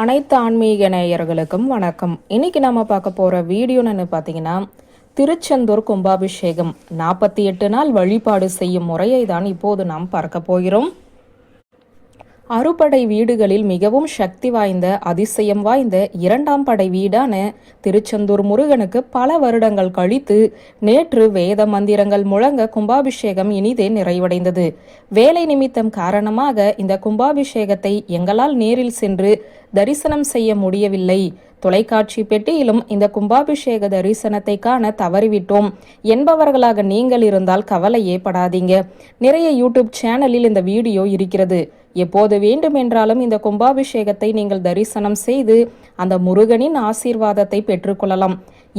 அனைத்து ஆன்மீக நேயர்களுக்கும் வணக்கம். இன்னைக்கு நம்ம பார்க்க போற வீடியோன்னு பார்த்தீங்கன்னா திருச்செந்தூர் கும்பாபிஷேகம். நாற்பத்தி எட்டு நாள் வழிபாடு செய்யும் முறையை தான் இப்போது நாம் பார்க்க போகிறோம். அறுபடை வீடுகளில் மிகவும் சக்தி வாய்ந்த அதிசயம் வாய்ந்த இரண்டாம் படை வீடான திருச்செந்தூர் முருகனுக்கு பல வருடங்கள் கழித்து நேற்று வேத மந்திரங்கள் முழங்க கும்பாபிஷேகம் இனிதே நிறைவடைந்தது. வேலை நிமித்தம் காரணமாக இந்த கும்பாபிஷேகத்தை எங்களால் நேரில் சென்று தரிசனம் செய்ய முடியவில்லை. தொலைக்காட்சி பெட்டியிலும் இந்த கும்பாபிஷேக தரிசனத்தை காண தவறிவிட்டோம். என்பவர்களாக நீங்கள் இருந்தால் கவலையே படாதீங்க. நிறைய யூடியூப் சேனலில் இந்த வீடியோ இருக்கிறது. எப்போது வேண்டுமென்றாலும் இந்த கும்பாபிஷேகத்தை நீங்கள் தரிசனம் செய்து அந்த முருகனின் ஆசீர்வாதத்தை பெற்றுக்கொள்ளலாம்.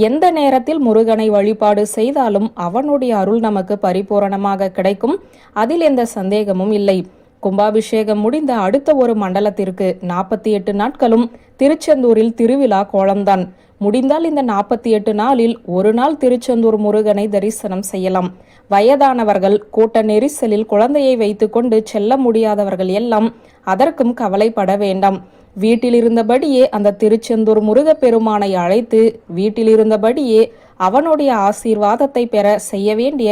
எந்த நேரத்தில் முருகனை வழிபாடு செய்தாலும் அவனுடைய அருள் நமக்கு பரிபூரணமாக கிடைக்கும். அதில் எந்த சந்தேகமும் இல்லை. கும்பாபிஷேகம் முடிந்த அடுத்த ஒரு மண்டலத்திற்கு நாற்பத்தி எட்டு நாட்களும் திருச்செந்தூரில் திருவிழா கோலம்தான். முடிந்தால் இந்த நாற்பத்தி எட்டு நாளில் ஒரு நாள் திருச்செந்தூர் முருகனை தரிசனம் செய்யலாம். வயதானவர்கள் கூட்ட நெரிசலில் குழந்தையை வைத்துக்கொண்டு செல்ல முடியாதவர்கள் எல்லாம் அதற்கும் கவலைப்பட வேண்டாம். வீட்டிலிருந்தபடியே அந்த திருச்செந்தூர் முருகப்பெருமானை அழைத்து வீட்டில் இருந்தபடியே அவனுடைய ஆசீர்வாதத்தை பெற செய்ய வேண்டிய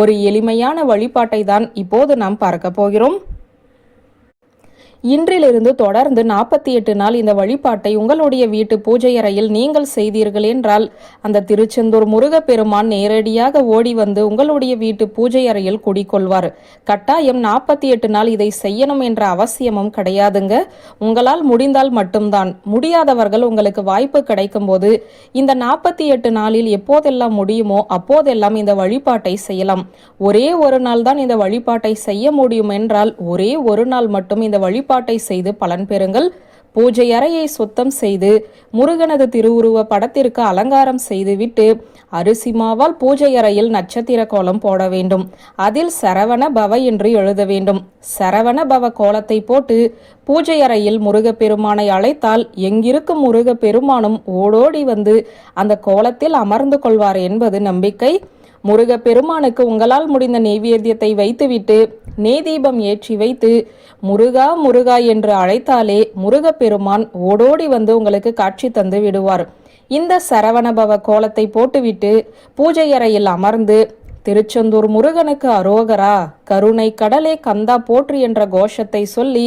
ஒரு எளிமையான வழிபாட்டை தான் இப்போது நாம் பார்க்க போகிறோம். இன்றிலிருந்து தொடர்ந்து நாற்பத்தி எட்டு நாள் இந்த வழிபாட்டை உங்களுடைய வீட்டு பூஜை அறையில் நீங்கள் செய்தீர்கள் என்றால் அந்த திருச்செந்தூர் முருகப்பெருமான் நேரடியாக ஓடி வந்து உங்களுடைய வீட்டு பூஜை அறையில் குடிக்கொள்வார். கட்டாயம் நாற்பத்தி எட்டு நாள் இதை செய்யணும் என்ற அவசியமும் கிடையாதுங்க. உங்களால் முடிந்தால் மட்டும்தான். முடியாதவர்கள் உங்களுக்கு வாய்ப்பு கிடைக்கும் போது இந்த நாற்பத்தி எட்டு நாளில் எப்போதெல்லாம் முடியுமோ அப்போதெல்லாம் இந்த வழிபாட்டை செய்யலாம். ஒரே ஒரு நாள் தான் இந்த வழிபாட்டை செய்ய முடியும் என்றால் ஒரே ஒரு நாள் மட்டும் இந்த வழிபாட்டை வழிபாட்டை செய்து பலன் பெறுங்கள். பூஜை அறையை சுத்தம் செய்து முருகனது திருவுருவ படத்திற்கு அலங்காரம் செய்துவிட்டு அரிசி மாவால் பூஜை அறையில் நட்சத்திர கோலம் போட வேண்டும். அதில் சரவண பவ என்று எழுத வேண்டும். சரவண பவ கோலத்தை போட்டு பூஜை அறையில் முருகப்பெருமானை அழைத்தால் எங்கிருக்கும் முருகப்பெருமானும் ஓடோடி வந்து அந்த கோலத்தில் அமர்ந்து கொள்வார் என்பது நம்பிக்கை. முருக பெருமானுக்கு உங்களால் முடிந்த நெய்வேத்தியத்தை வைத்துவிட்டு நெய்தீபம் ஏற்றி வைத்து முருகா முருகா என்று அழைத்தாலே முருகப்பெருமான் ஓடோடி வந்து உங்களுக்கு காட்சி தந்து விடுவார். இந்த சரவணபவ கோலத்தை போட்டுவிட்டு பூஜை அறையில் அமர்ந்து திருச்செந்தூர் முருகனுக்கு அரோகரா கருணை கடலே கந்தா போற்று என்ற கோஷத்தை சொல்லி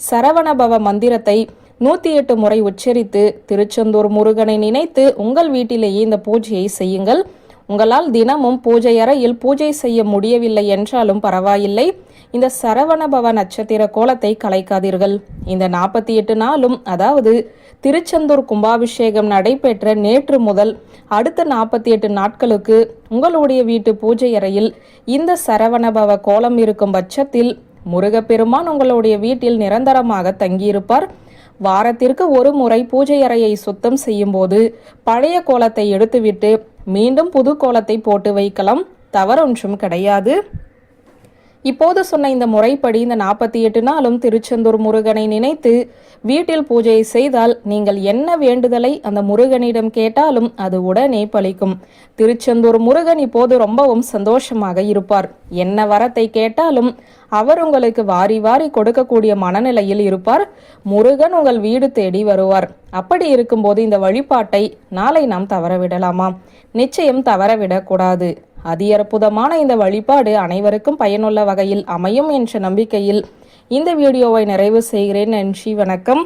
சரவணபவ மந்திரத்தை நூத்தி எட்டு முறை உச்சரித்து திருச்செந்தூர் முருகனை நினைத்து உங்கள் வீட்டிலேயே இந்த பூஜையை செய்யுங்கள். உங்களால் தினமும் பூஜை அறையில் பூஜை செய்ய முடியவில்லை என்றாலும் பரவாயில்லை. இந்த சரவணபவ நட்சத்திர கோலத்தை கலைக்காதீர்கள். இந்த நாற்பத்தி எட்டு நாளும் அதாவது திருச்செந்தூர் கும்பாபிஷேகம் நடைபெற்ற நேற்று முதல் அடுத்த நாற்பத்தி எட்டு நாட்களுக்கு உங்களுடைய வீட்டு பூஜை அறையில் இந்த சரவணபவ கோலம் இருக்கும் பட்சத்தில் முருகப்பெருமான் உங்களுடைய வீட்டில் நிரந்தரமாக தங்கியிருப்பார். வாரத்திற்கு ஒரு முறை பூஜை அறையை சுத்தம் செய்யும் போது பழைய கோலத்தை எடுத்துவிட்டு மீண்டும் புது கோலத்தை போட்டு வைக்கலாம். தவறொன்றும் கிடையாது. இப்போது சொன்ன இந்த முறைப்படி இந்த நாற்பத்தி எட்டு நாளும் திருச்செந்தூர் முருகனை நினைத்து வீட்டில் பூஜை செய்தால் நீங்கள் என்ன வேண்டுதலை அந்த முருகனிடம் கேட்டாலும் அது உடனே பலிக்கும். திருச்செந்தூர் முருகன் இப்போது ரொம்பவும் சந்தோஷமாக இருப்பார். என்ன வரத்தை கேட்டாலும் அவர் உங்களுக்கு வாரி வாரி கொடுக்கக்கூடிய மனநிலையில் இருப்பார். முருகன் உங்கள் வீடு தேடி வருவார். அப்படி இருக்கும்போது இந்த வழிபாட்டை நாளை நாம் தவறவிடலாமா? நிச்சயம் தவறவிடக்கூடாது. அதி அற்புதமான இந்த வழிபாடு அனைவருக்கும் பயனுள்ள வகையில் அமையும் என்ற நம்பிக்கையில் இந்த வீடியோவை நிறைவு செய்கிறேன். நன்றி வணக்கம்.